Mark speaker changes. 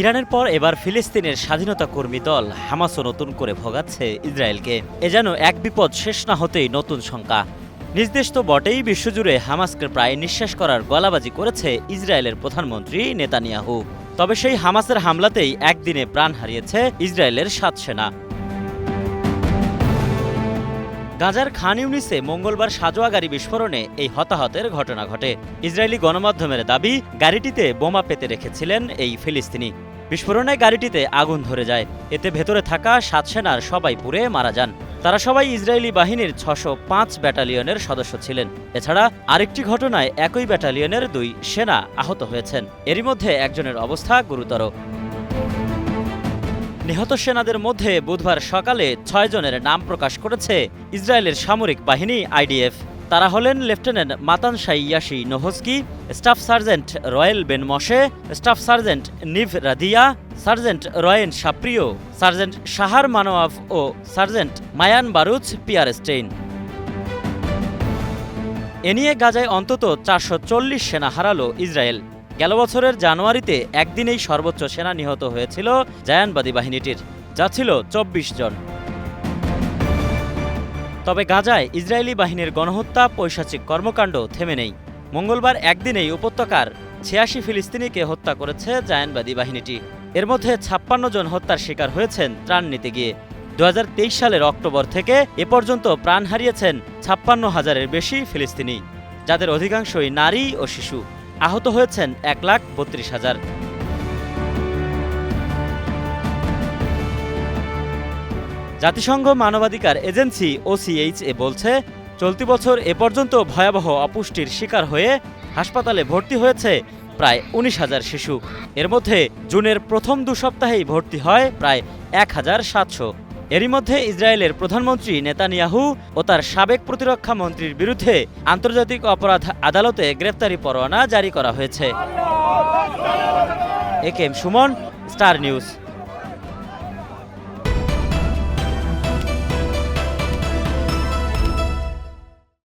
Speaker 1: ইরানের পর এবার ফিলিস্তিনের স্বাধীনতা কর্মী দল হামাসও নতুন করে ভোগাচ্ছে ইসরায়েলকে। এ যেন এক বিপদ শেষ না হতেই নতুন শঙ্কা। নিজ দেশ তো বটেই বিশ্বজুড়ে হামাসকে প্রায় নিঃশ্বাস করার গলাবাজি করেছে ইসরায়েলের প্রধানমন্ত্রী নেতানিয়াহু। তবে সেই হামাসের হামলাতেই একদিনে প্রাণ হারিয়েছে ইসরায়েলের সাত সেনা। গাজার খান ইউনিসে মঙ্গলবার সাজোয়া গাড়ি বিস্ফোরণে এই হতাহতের ঘটনা ঘটে। ইসরায়েলি গণমাধ্যমের দাবি, গাড়িটিতে বোমা পেতে রেখেছিলেন এই ফিলিস্তিনি। বিস্ফোরণে গাড়িটিতে আগুন ধরে যায়। এতে ভেতরে থাকা সাত সেনার সবাই পুড়ে মারা যান। তারা সবাই ইসরায়েলি বাহিনীর ছশো পাঁচ ব্যাটালিয়নের সদস্য ছিলেন। এছাড়া আরেকটি ঘটনায় একই ব্যাটালিয়নের দুই সেনা আহত হয়েছেন। এরই মধ্যে একজনের অবস্থা গুরুতর। নিহত সেনাদের মধ্যে বুধবার সকালে ছয় জনের নাম প্রকাশ করেছে ইসরায়েলের সামরিক বাহিনী, আইডিএফ। তারা হলেন lieutenant Matan Yasi Nohski, staff sergeant Royel Ben Moshe, staff sergeant Niv Radia, sergeant Royen Sapriy sergeant Shahar Manoaf ও sergeant Mayan Baruch, Pier Stein. এ নিয়ে গাজায় অন্তত চারশো চল্লিশ সেনা হারালো ইসরায়েল। গেল বছরের জানুয়ারিতে একদিনেই সর্বোচ্চ সেনা নিহত হয়েছিল জায়ানবাদী বাহিনীটির, যা ছিল চব্বিশ জন। তবে গাজায় ইসরায়েলি বাহিনীর গণহত্যা, পৈশাচিক কর্মকাণ্ড থেমে নেই। মঙ্গলবার একদিনেই উপত্যকার ছিয়াশি ফিলিস্তিনিকে হত্যা করেছে জায়ানবাদী বাহিনীটি। এর মধ্যে ছাপ্পান্ন জন হত্যার শিকার হয়েছেন ত্রাণ নিতে গিয়ে। দু হাজার তেইশ সালের অক্টোবর থেকে এ পর্যন্ত প্রাণ হারিয়েছেন ছাপ্পান্ন হাজারের বেশি ফিলিস্তিনি, যাদের অধিকাংশই নারী ও শিশু। আহত হয়েছেন এক লাখ বত্রিশ হাজার। জাতিসংঘ মানবাধিকার এজেন্সি ওসিএইচ এ বলছে, চলতি বছর এ পর্যন্ত ভয়াবহ অপুষ্টির শিকার হয়ে হাসপাতালে ভর্তি হয়েছে প্রায় উনিশ হাজার শিশু। এর মধ্যে জুনের প্রথম দু সপ্তাহেই ভর্তি হয় প্রায় এক হাজার সাতশো। এরই মধ্যে ইসরায়েলের প্রধানমন্ত্রী নেতানিয়াহু ও তার সাবেক প্রতিরক্ষা মন্ত্রীর বিরুদ্ধে আন্তর্জাতিক অপরাধ আদালতে গ্রেপ্তারি পরোয়ানা জারি করা হয়েছে। A K M Suman, Star News.